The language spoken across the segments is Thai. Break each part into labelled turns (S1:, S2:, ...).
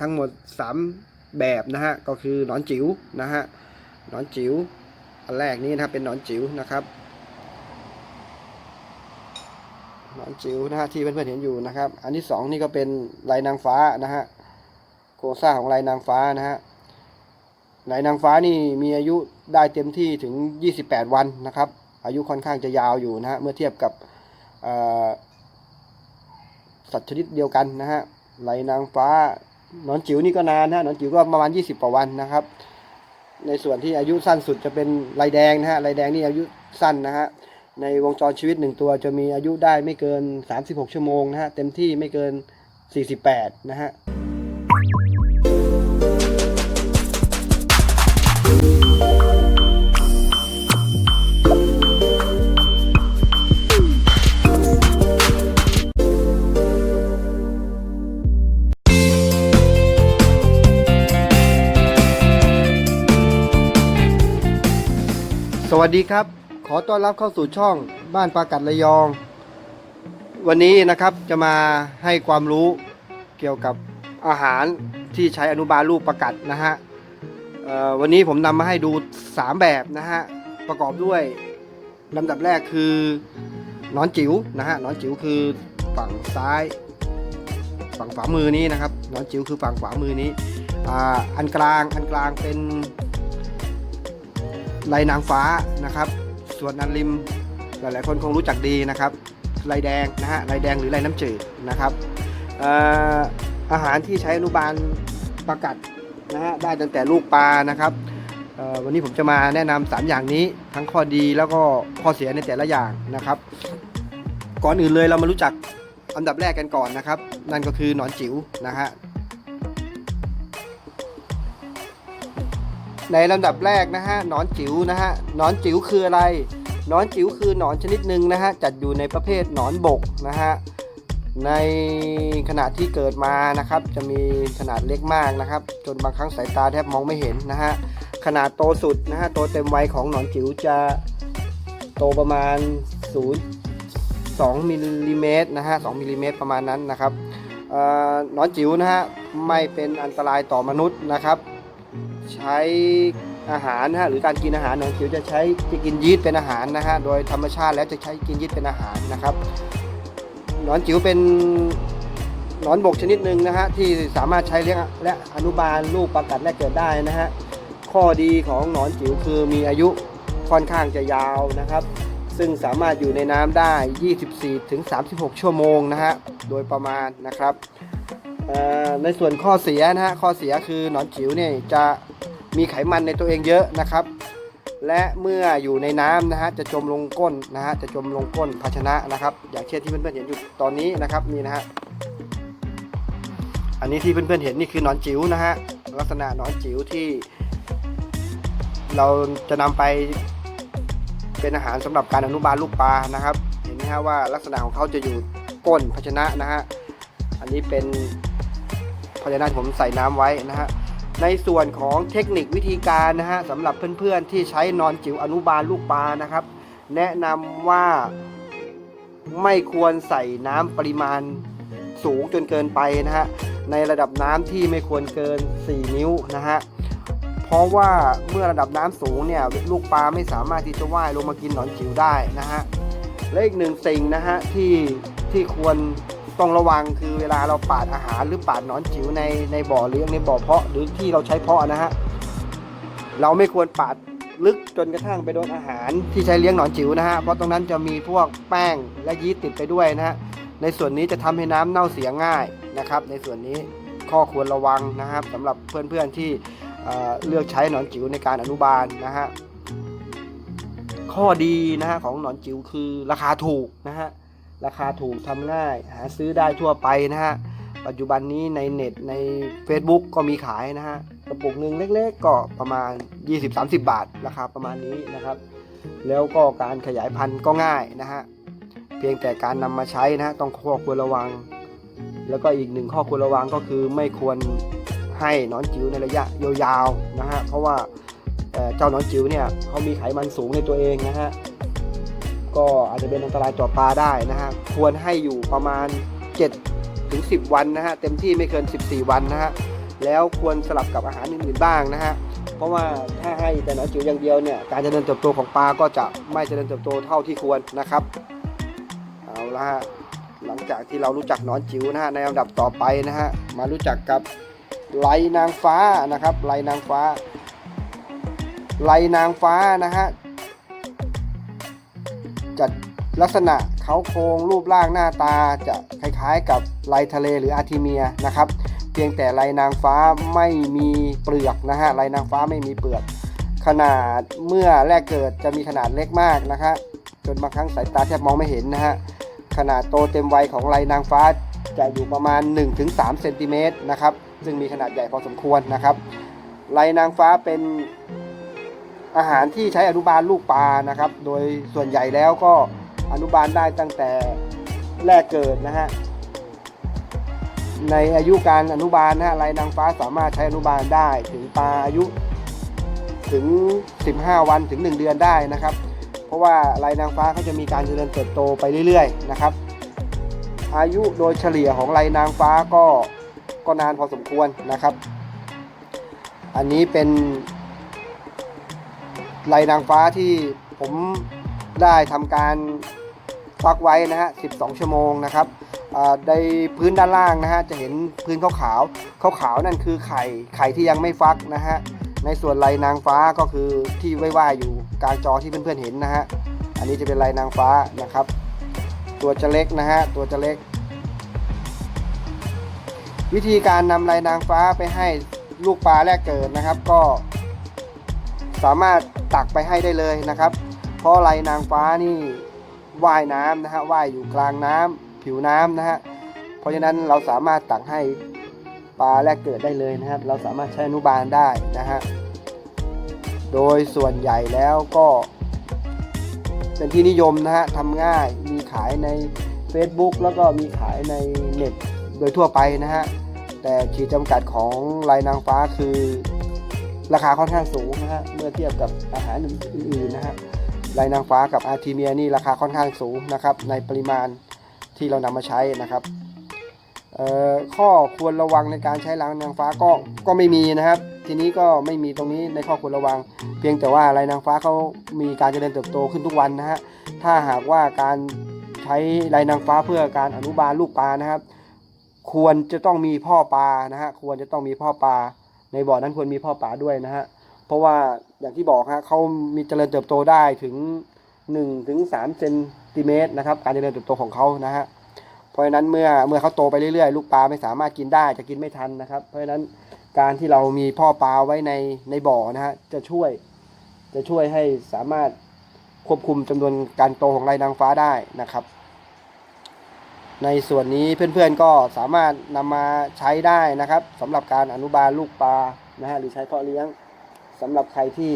S1: ทั้งหมด 3 แบบนะฮะก็คือหนอนจิ๋วนะฮะหนอนจิ๋วอันแรกนี้นะครับเป็นหนอนจิ๋วนะครับหนอนจิ๋วนะฮะที่เพื่อนๆเห็นอยู่นะครับ อันที่สองนี่ก็เป็นลายนางฟ้านะฮะโครงสร้าของลายนางฟ้านะฮะลายนางฟ้านี่มีอายุได้เต็มที่ถึง 28 วันนะครับ อายุค่อนข้างจะยาวอยู่นะฮะเมื่อเทียบกับสัตว์ชนิดเดียวกันนะฮะลายนางฟ้า หนอนจิ๋วนี่ก็นานนะหนอนจิ๋วก็ประมาณ 20กว่าวันนะครับ ในส่วนที่อายุสั้นสุดจะเป็นลายแดงนะฮะลายแดงนี่อายุสั้นนะฮะในวงจรชีวิตหนึ่งตัวจะมีอายุได้ไม่เกิน 36 ชั่วโมงนะฮะเต็มที่ไม่เกิน 48 นะฮะ วัสดีครับ ขอต้อนรับเข้าสู่ช่องบ้านปลากัดระยอง วันนี้นะครับจะมาให้ความรู้เกี่ยวกับอาหารที่ใช้อนุบาลลูกปลากัดนะฮะวันนี้ผมนำมาให้ดู 3 แบบนะฮะประกอบด้วยลำดับแรกคือนอนจิ๋วนะฮะนอนจิ๋วคือฝั่งซ้าย ฝั่งขวามือนี้นะครับนอนจิ๋วคือฝั่งขวามือนี้ออันกลางอันกลางเป็น ลายนางฟ้านะครับส่วนอันริมหลายๆ คนคงรู้จักดีนะครับลายแดงนะฮะลายแดงหรือลายน้ำจืดนะครับเอ่ออาหารที่ใช้อนุบาลปลากัดนะฮะได้ตั้งแต่ลูกปลานะครับวันนี้ผมจะมาแนะนำสามอย่างนี้ทั้งข้อดีแล้วก็ข้อเสียในแต่ละอย่างนะครับ ก่อนอื่นเลยเรามารู้จักอันดับแรกกันก่อนนะครับ นั่นก็คือหนอนจิ๋วนะฮะ ในลำดับแรกนะฮะหนอนจิ๋วนะฮะหนอนจิ๋วคืออะไรหนอนจิ๋วคือหนอนชนิดหนึ่งนะฮะจัดอยู่ในประเภทหนอนบกนะฮะในขณะที่เกิดมานะครับ จะมีขนาดเล็กมากนะครับ จนบางครั้งสายตาแทบมองไม่เห็นนะฮะขนาดโตสุดนะฮะโตเต็มวัยของหนอนจิ๋วจะโตประมาณ 0 2มิลลิเมตรนะฮะ2มิลลิเมตรประมาณนั้นนะครับหนอนจิ๋วนะฮะไม่เป็นอันตรายต่อมนุษย์นะครับ ใช้อาหารนะฮะหรือการกินอาหารหนอนจิ๋วจะใช้จะกินยีสต์เป็นอาหารนะฮะโดยธรรมชาติแล้วจะใช้กินยีสต์เป็นอาหารนะครับหนอนจิ๋วเป็นหนอนบกชนิดหนึ่งนะฮะที่สามารถใช้เลี้ยงและอนุบาลลูกปลากัดและเกิดได้นะฮะข้อดีของหนอนจิ๋วคือมีอายุค่อนข้างจะยาวนะครับ ซึ่งสามารถอยู่ในน้ำได้ 24-36 ชั่วโมงนะฮะโดยประมาณนะครับ ในส่วนข้อเสียนะฮะข้อเสียคือหนอนจิ๋วเนี่ยจะมีไขมันในตัวเองเยอะนะครับ และเมื่ออยู่ในน้ำนะฮะจะจมลงก้นนะฮะจะจมลงก้นภาชนะนะครับ อย่างเช่นที่เพื่อนๆเห็นอยู่ตอนนี้นะครับนี่นะฮะอันนี้ที่เพื่อนๆเห็นนี่คือหนอนจิ๋วนะฮะลักษณะหนอนจิ๋วที่ เราจะนำไปเป็นอาหารสำหรับการอนุบาลลูกปลานะครับ เห็นไหมฮะว่าลักษณะของเขาจะอยู่ก้นภาชนะนะฮะอันนี้เป็นาชนะที่ผมใส่น้ำไว้นะฮะในส่วนของเทคนิควิธีการนะฮะสำหรับเพื่อนๆที่ใช้นอนจิ๋วอนุบาลลูกปลานะครับ แนะนำว่าไม่ควรใส่น้ำปริมาณสูงจนเกินไปนะฮะในระดับน้ำที่ไม่ควรเกิน 4 นิ้วนะฮะเพราะว่าเมื่อระดับน้ำสูงเนี่ยลูกปลาไม่สามารถที่จะว่ายลงมากินหนอนจิ๋วได้นะฮะและอีกหนึ่งสิ่งนะฮะที่ที่ควร ต้องระวังคือเวลาเราปาดอาหารหรือปาดหนอนจิ๋วในในบ่อเลี้ยงในบ่อเพาะหรือที่เราใช้เพาะนะฮะเราไม่ควรปาดลึกจนกระทั่งไปโดนอาหารที่ใช้เลี้ยงหนอนจิ๋วนะฮะเพราะตรงนั้นจะมีพวกแป้งและยีสต์ติดไปด้วยนะฮะในส่วนนี้จะทำให้น้ำเน่าเสียง่ายนะครับ ในส่วนนี้ข้อควรระวังนะครับสำหรับเพื่อนๆที่เอ่อเลือกใช้หนอนจิ๋วในการอนุบาลนะฮะข้อดีนะฮะของหนอนจิ๋วคือราคาถูกนะฮะ ราคาถูกทำง่าย หาซื้อได้ทั่วไปนะฮะ ปัจจุบันนี้ในเน็ตใน Facebook ก็มีขายนะฮะ กระปุกหนึ่งเล็กๆ ก็ประมาณ 20-30 บาท ราคาประมาณนี้นะครับ แล้วก็การขยายพันธุ์ก็ง่ายนะฮะ เพียงแต่การนำมาใช้นะฮะต้องข้อควรระวัง แล้วก็อีกหนึ่งข้อควรระวังก็คือไม่ควรให้นอนจิ๋วในระยะยาวๆนะฮะ เพราะว่าเจ้านอนจิ๋วเนี่ยเขามีไขมันสูงในตัวเองนะฮะ ก็อาจจะเป็นอันตรายต่อปลาได้นะฮะควรให้อยู่ประมาณ 7 ถึง 10 วันนะฮะเต็มที่ไม่เกิน 14 วันนะฮะแล้วควรสลับกับอาหารอื่นๆบ้างนะฮะเพราะว่าถ้าให้แต่หนอนจิ๋วอย่างเดียวเนี่ยการเจริญเติบโตของปลาก็จะไม่เจริญเติบโตเท่าที่ควรนะครับเอาละฮะหลังจากที่เรารู้จักหนอนจิ๋วนะฮะในลำดับต่อไปนะฮะมารู้จักกับไลนางฟ้านะครับไลนางฟ้าไลนางฟ้านะฮะ จัดลักษณะเขาโครงรูปร่างหน้าตาจะคล้ายๆ กับไหลทะเลหรืออาร์ทิเมียนะครับเพียงแต่ลายนางฟ้าไม่มีเปลือกนะฮะลายนางฟ้าไม่มีเปลือก ขนาดเมื่อแรกเกิดจะมีขนาดเล็กมากนะฮะจนบางครั้งสายตาแทบมองไม่เห็นนะฮะขนาดโตเต็มวัยของลายนางฟ้าจะอยู่ประมาณ 1-3เซนติเมตรนะครับซึ่งมีขนาดใหญ่พอสมควรนะครับลายนางฟ้าเป็น อาหารที่ใช้อนุบาลลูกปลานะครับ โดยส่วนใหญ่แล้วก็อนุบาลได้ตั้งแต่แรกเกิดนะฮะในอายุการอนุบาลนะฮะลายนางฟ้าสามารถใช้อนุบาลได้ถึงปลาอายุถึง 15 วันถึง 1 เดือนได้นะครับ เพราะว่าลายนางฟ้าเขาจะมีการเจริญเติบโตไปเรื่อยๆนะครับ อายุโดยเฉลี่ยของลายนางฟ้าก็ก็นานพอสมควรนะครับ อันนี้เป็น ลายนางฟ้าที่ผมได้ทำการฟักไว้นะฮะ 12 ชั่วโมงนะครับในพื้นด้านล่างนะฮะจะเห็นพื้นขาวขาวขาวขาวๆนั่นคือไข่ไข่ที่ยังไม่ฟักนะฮะในส่วนลายนางฟ้าก็คือที่ว่ายๆอยู่กลางจอที่เพื่อนๆเห็นนะฮะอันนี้จะเป็นลายนางฟ้านะครับ ตัวจะเล็กนะฮะตัวจะเล็ก วิธีการนำลายนางฟ้าไปให้ลูกปลาแรกเกิดนะครับ ก็ สามารถตักไปให้ได้เลยนะครับ เพราะลายนางฟ้านี่ว่ายน้ำนะฮะว่ายอยู่กลางน้ำผิวน้ำนะฮะเพราะฉะนั้นเราสามารถตักให้ปลาแรกเกิดได้เลยนะครับ เราสามารถใช้อนุบาลได้นะฮะโดยส่วนใหญ่แล้วก็เป็นที่นิยมนะฮะทำง่ายมีขายใน Facebook แล้วก็มีขายในเน็ตโดยทั่วไปนะฮะแต่ขีดจำกัดของลายนางฟ้าคือ ราคาค่อนข้างสูงนะฮะเมื่อเทียบกับอาหารอื่นๆนะฮะลายนางฟ้ากับอาร์ทีเมียนี่ราคาค่อนข้างสูงนะครับ ในปริมาณที่เรานำมาใช้นะครับข้อควรระวังในการใช้ลายนางฟ้าก็ก็ไม่มีนะครับ ทีนี้ก็ไม่มีตรงนี้ในข้อควรระวัง เพียงแต่ว่าลายนางฟ้าเขามีการเจริญเติบโตขึ้นทุกวันนะฮะถ้าหากว่าการใช้ลายนางฟ้าเพื่อการอนุบาลลูกปลานะครับ ควรจะต้องมีพ่อปลานะฮะควรจะต้องมีพ่อปลา ในบ่อนั้นควรมีพ่อปลาด้วยนะฮะ เพราะว่าอย่างที่บอกฮะเขามีเจริญเติบโตได้ถึง1ถึง3เซนติเมตรนะครับ การเจริญเติบโตของเขานะฮะ เพราะฉะนั้นเมื่อเมื่อเขาโตไปเรื่อยๆ ลูกปลาไม่สามารถกินได้จะกินไม่ทันนะครับ เพราะฉะนั้นการที่เรามีพ่อปลาไว้ในในบ่อนะฮะจะช่วย จะช่วยให้สามารถควบคุมจำนวนการโตของลายนางฟ้าได้นะครับ ในส่วนนี้เพื่อนๆก็สามารถนำมาใช้ได้นะครับสำหรับการอนุบาลลูกปลานะฮะหรือใช้เพาะเลี้ยงสำหรับใครที่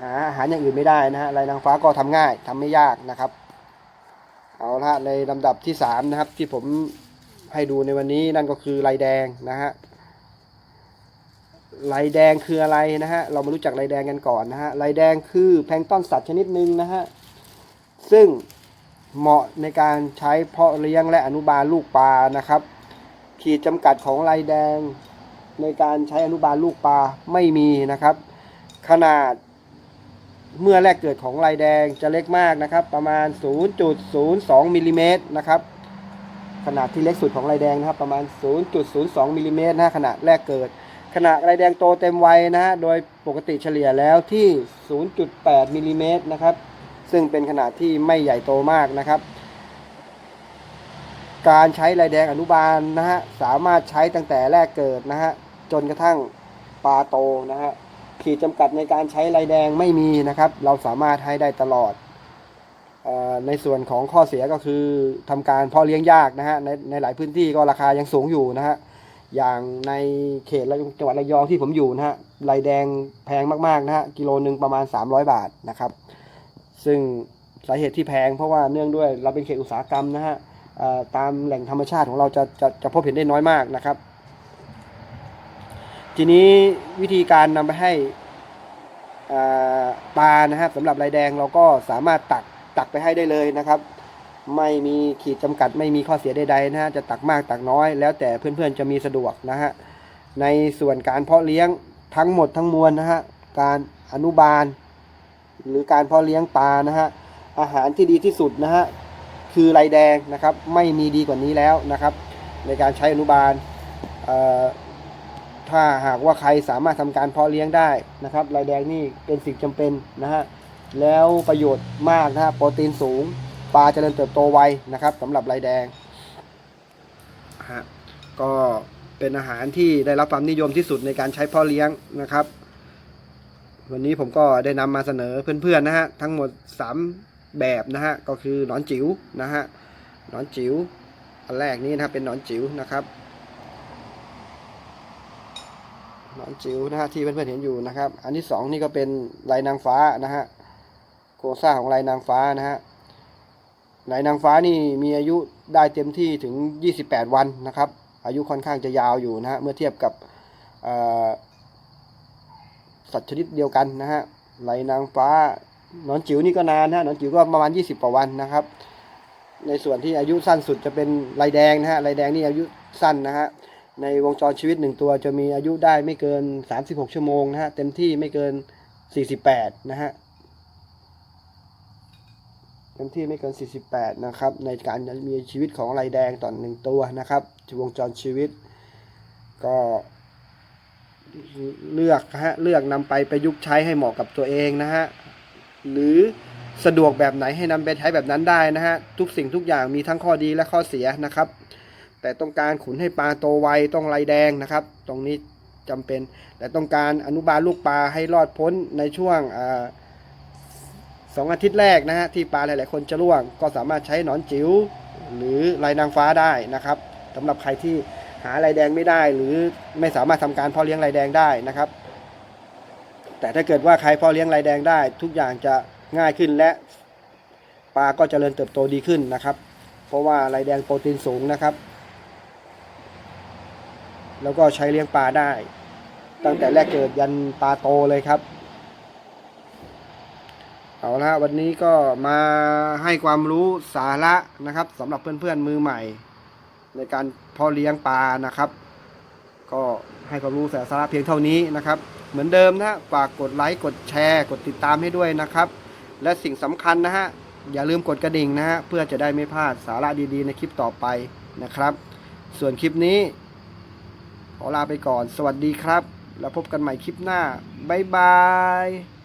S1: หาอาหารอย่างอื่นไม่ได้นะฮะลายนางฟ้าก็ทำง่ายทำไม่ยากนะครับ เอาละในลำดับที่สามนะครับที่ผมให้ดูในวันนี้นั่นก็คือลายแดงนะฮะลายแดงคืออะไรนะฮะเรามารู้จักลายแดงกันก่อนนะฮะลายแดงคือแพลงต้นสัตว์ชนิดหนึ่งนะฮะซึ่ง เหมาะในการใช้เพาะเลี้ยงและอนุบาลลูกปลานะครับ ขีดจำกัดของลายแดง ในการใช้อนุบาลลูกปลาไม่มีนะครับ ขนาดเมื่อแรกเกิดของลายแดงจะเล็กมากนะครับ ประมาณ 0.02มิลลิเมตรนะครับขนาดที่เล็กสุดของลายแดงนะครับ ประมาณ 0.02มิลลิเมตรนะขนาดแรกเกิด ขนาดลายแดงโตเต็มวัยนะฮะโดยปกติเฉลี่ยแล้วที่ 0.8มิลลิเมตรนะครับ ซึ่งเป็นขนาดที่ไม่ใหญ่โตมากนะครับ การใช้ลายแดงอนุบาลนะฮะสามารถใช้ตั้งแต่แรกเกิดนะฮะจนกระทั่งปลาโตนะฮะขีดจำกัดในการใช้ลายแดงไม่มีนะครับ เราสามารถให้ได้ตลอดออในส่วนของข้อเสียก็คือทำการเพาะเลี้ยงยากนะฮะในในหลายพื้นที่ก็ราคายังสูงอยู่นะฮะอย่างในเขตจังหวัดระยองที่ผมอยู่นะฮะลายแดงแพงมากๆนะฮะกิโลหนึ่งประมาณ 300 บาทนะครับ ซึ่งสาเหตุที่แพงเพราะว่าเนื่องด้วยเราเป็นเขตอุตสาหกรรมนะฮะตามแหล่งธรรมชาติของเราจะจะจะพบเห็นได้น้อยมากนะครับ ทีนี้วิธีการนำไปให้ปลานะครับสำหรับลายแดงเราก็สามารถตักตักไปให้ได้เลยนะครับ ไม่มีขีดจำกัดไม่มีข้อเสียใดๆนะฮะจะตักมากตักน้อย แล้วแต่เพื่อนๆจะมีสะดวกนะฮะในส่วนการเพาะเลี้ยงทั้งหมดทั้งมวลนะฮะการอนุบาล หรือการเพาะเลี้ยงปลานะฮะอาหารที่ดีที่สุดนะฮะคือไรแดงนะครับไม่มีดีกว่านี้แล้วนะครับ ในการใช้อนุบาลถ้าหากว่าใครสามารถทำการเพาะเลี้ยงได้นะครับไรแดงนี่เป็นสิ่งจำเป็นนะฮะแล้วประโยชน์มากนะฮะโปรตีนสูงปลาเจริญเติบโตไวนะครับสำหรับไรแดงฮะก็เป็นอาหารที่ได้รับความนิยมที่สุดในการใช้เพาะเลี้ยงนะครับ วันนี้ผมก็ได้นำมาเสนอเพื่อนๆนะฮะทั้งหมด 3 แบบนะฮะก็คือหนอนจิ๋วนะฮะหนอนจิ๋วอันแรกนี้นะเป็นหนอนจิ๋วนะครับหนอนจิ๋วนะฮะที่เพื่อนๆเห็นอยู่นะครับ อันที่สองนี่ก็เป็นลายนางฟ้านะฮะโครงสร้างของลายนางฟ้านะฮะลายนางฟ้านี่มีอายุได้เต็มที่ถึง 28 วันนะครับ อายุค่อนข้างจะยาวอยู่นะฮะเมื่อเทียบกับอ สัตว์ชนิดเดียวกันนะฮะไหลนางฟ้านอนจิ๋วนี่ก็นานนะนอนจิ๋วก็ประมาณ 20กว่าวันนะครับ ในส่วนที่อายุสั้นสุดจะเป็นลายแดงนะฮะลายแดงนี่อายุสั้นนะฮะในวงจรชีวิตหนึ่งตัวจะมีอายุได้ไม่เกิน 36 ชั่วโมงนะฮะเต็มที่ไม่เกิน 48 นะฮะเต็มที่ไม่เกิน 48 นะครับ ในการมีชีวิตของลายแดงต่อหนึ่งตัวนะครับวงจรชีวิตก็ เลือกฮะเลือกนำไปประยุกต์ใช้ให้เหมาะกับตัวเองนะฮะหรือสะดวกแบบไหนให้นำไปใช้แบบนั้นได้นะฮะทุกสิ่งทุกอย่างมีทั้งข้อดีและข้อเสียนะครับ แต่ต้องการขุนให้ปลาโตไวต้องลายแดงนะครับ ตรงนี้จำเป็น แต่ต้องการอนุบาลลูกปลาให้รอดพ้นในช่วงอสองอาทิตย์แรกนะฮะที่ปลาหลาย ๆ คนจะร่วง ก็สามารถใช้หนอนจิ๋วหรือลายนางฟ้าได้นะครับสำหรับใครที่ หาลายแดงไม่ได้ หรือไม่สามารถทำการเพาะเลี้ยงลายแดงได้นะครับ แต่ถ้าเกิดว่าใครเพาะเลี้ยงลายแดงได้ ทุกอย่างจะง่ายขึ้นและปลาก็เจริญเติบโตดีขึ้นนะครับ เพราะว่าลายแดงโปรตีนสูงนะครับ แล้วก็ใช้เลี้ยงปลาได้ ตั้งแต่แรกเกิดยันปลาโตเลยครับเอาละวันนี้ก็มาให้ความรู้สาระนะครับสำหรับเพื่อนๆมือใหม่ ในการเพาะเลี้ยงปลานะครับ ก็ให้ความรู้สาระเพียงเท่านี้นะครับ เหมือนเดิมนะฝากกดไลค์กดแชร์กดติดตามให้ด้วยนะครับ และสิ่งสำคัญนะฮะอย่าลืมกดกระดิ่งนะฮะเพื่อจะได้ไม่พลาดสาระดีๆ ในคลิปต่อไปนะครับ ส่วนคลิปนี้ ขอลาไปก่อน สวัสดีครับ แล้วพบกันใหม่คลิปหน้าบ๊ายบาย